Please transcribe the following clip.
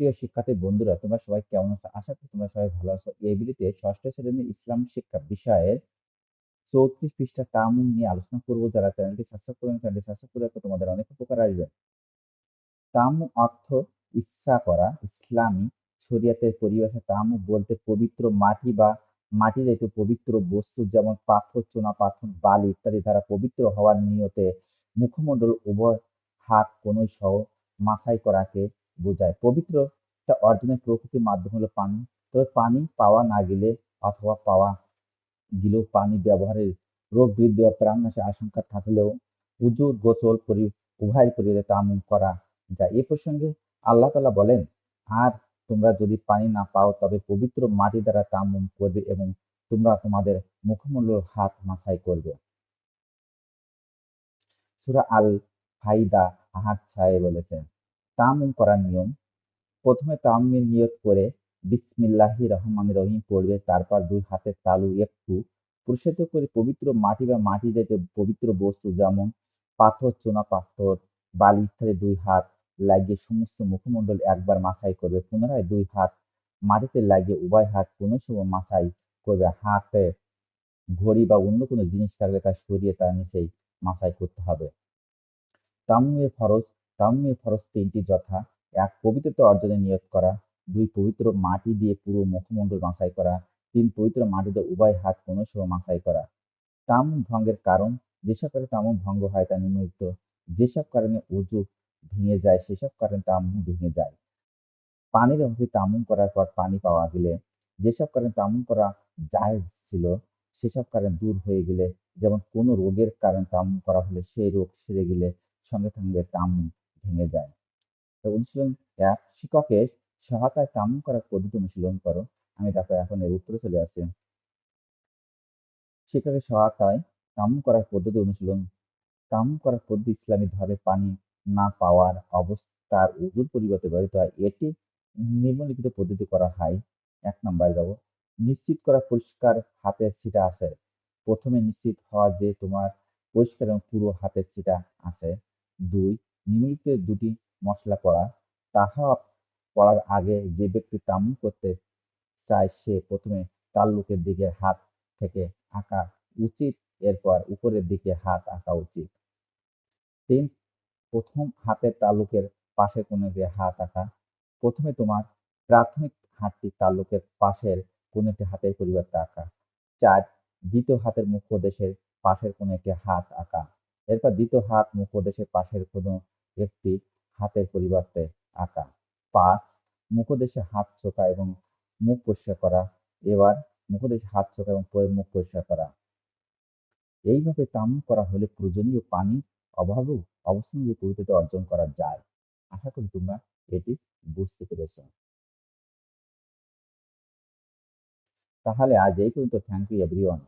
প্রিয় শিক্ষার্থী বন্ধুরা, তোমরা সবাই কেমন আছো? আশা করি তোমরা সবাই ভালো আছো। এই ভিডিওতে ষষ্ঠ শ্রেণির ইসলাম শিক্ষা বিষয়ের চৌত্রিশ পৃষ্ঠা তামুম নিয়ে আলোচনা করব। যারা চ্যানেলটি সাবস্ক্রাইব করেন, চ্যানেলটি সাবস্ক্রাইব করে তোমাদের অনেক উপকার আসবে। তামু অর্থ ইচ্ছা করা, ইসলামী শরিয়াতের পরিবেশে তামু বলতে পবিত্র মাটি বা মাটির জাতীয় পবিত্র বস্তু যেমন পাথর, চুনা পাথর, বালি ইত্যাদি দ্বারা পবিত্র হওয়ার নিয়তে মুখমণ্ডল উভয় হাত কোনই সহ মাথায় করাকে বোঝায়। পবিত্রতা অর্জনের প্রকৃতির মাধ্যম হলো পানি। তবে পানি পাওয়া না গেলে অথবা পাওয়া গেলেও পানি ব্যবহারের রোগ বৃদ্ধি বা প্রাণনাশের আশঙ্কা থাকলেও উজু, গোসল পরি, উভয় পরিবারে তামুম করা যায়। এ প্রসঙ্গে আল্লাহ তালা বলেন, আর তোমরা যদি পানি না পাও, তবে পবিত্র মাটি দ্বারা তামুম করবে এবং তোমরা তোমাদের মুখমূল্য হাত মাথায় করবে। সুরা আল ফাইদা আহাদ ছায়ে বলেছেন। তামুম করার নিয়ম। প্রথমে তামিমের নিয়ত করে বিসমিল্লাহি রহমান রহিম পড়বে, তারপর দুই হাতের তালু একটু প্রসারিত করে পবিত্র মাটি বা মাটি জাতীয় পবিত্র বস্তু যেমন পাথর, চুনা পাথর, বালি ইত্যাদি দুই হাত লাগিয়ে সমস্ত মুখমণ্ডল একবার মাথায় করবে। পুনরায় দুই হাত মাটিতে লাগিয়ে উভয় হাত কোনো সময় মাথায় করবে। হাতে ঘড়ি বা অন্য কোনো জিনিস থাকলে তা সরিয়ে তার নিচেই মাথায় করতে হবে। তামিমের ফরজ তামিমের ফরজ তিনটি যথা, এক পবিত্রতা অর্জনে নিয়োগ করা, দুই পবিত্র মাটি দিয়ে পুরো মুখমণ্ডল মাসাই করা, তিন পবিত্র মাটিতে উভয় হাত সময় মাসাই করা। তাম ভঙ্গের কারণ যেসব কারণে তামুম ভঙ্গ হয় তা নিম্নলিখিত যেসব কারণে উজু ভেঙে যায় সেসব কারণে তামুম ভেঙে যায়। পানির অভাবে তামুন করার পর পানি পাওয়া গেলে যেসব কারণে তামুন করা যায় ছিল সেসব কারণ দূর হয়ে গেলে, যেমন কোনো রোগের কারণে তামুন করা হলে সেই রোগ সেরে গেলে সঙ্গে সঙ্গে তামুম ভেঙে যায়। তো অনুশীলন এক শিক্ষকের সহায়তায় তামুম করার পদ্ধতি অনুশীলন করো। আমি দেখো এখন এর উত্তরে চলে আসছি শিক্ষকের সহায়তায় তামুম করার পদ্ধতি অনুশীলন তামুম করার পদ্ধতি ইসলামী ধর্মে পানি না পাওয়ার অবস্থার উজুর পরিবর্তে ব্যবহৃত হয়। এটি নিম্নলিখিত পদ্ধতি করা হয়। এক নম্বর যাব। নিশ্চিত করা পরিষ্কার হাতের ছিটা আছে। প্রথমে নিশ্চিত হওয়া যে তোমার পরিষ্কার এবং পুরো হাতের ছিটা আছে। দুই নিম্নলিখিত দুটি মশলা পড়া তাহা পড়ার আগে যে ব্যক্তি তামুম করতে চায় সে প্রথমে তাল্লুকের দিকে হাত থেকে আঁকা উচিত, এরপর উপরের দিকে হাত আঁকা উচিত। তিন, প্রথম হাতের তালুকের পাশে কোনো হাত আঁকা। প্রথমে তোমার প্রাথমিক হাতটি তালুকের পাশের কোন একটি হাতের পরিবর্তে আঁকা। চার, দ্বিতীয় হাতের মুখ্য দেশের পাশের কোনো একটি হাত আঁকা। এরপর দ্বিতীয় হাত মুখ্য দেশের পাশের কোনো একটি হাতের পরিবর্তে আঁকা। পাঁচ, মুখদেশে হাত চোখা এবং মুখ পরিষ্কার করা। এবার মুখদেশে হাত চোখা এবং মুখ পরিষ্কার করা। এইভাবে তাম করা হলে প্রয়োজনীয় পানি অভাবেও অবস্থান পবিত্রতা অর্জন করা যায়। আশা করি তোমরা এটি বুঝতে পেরেছ। তাহলে আজ এই পর্যন্ত। Thank you everyone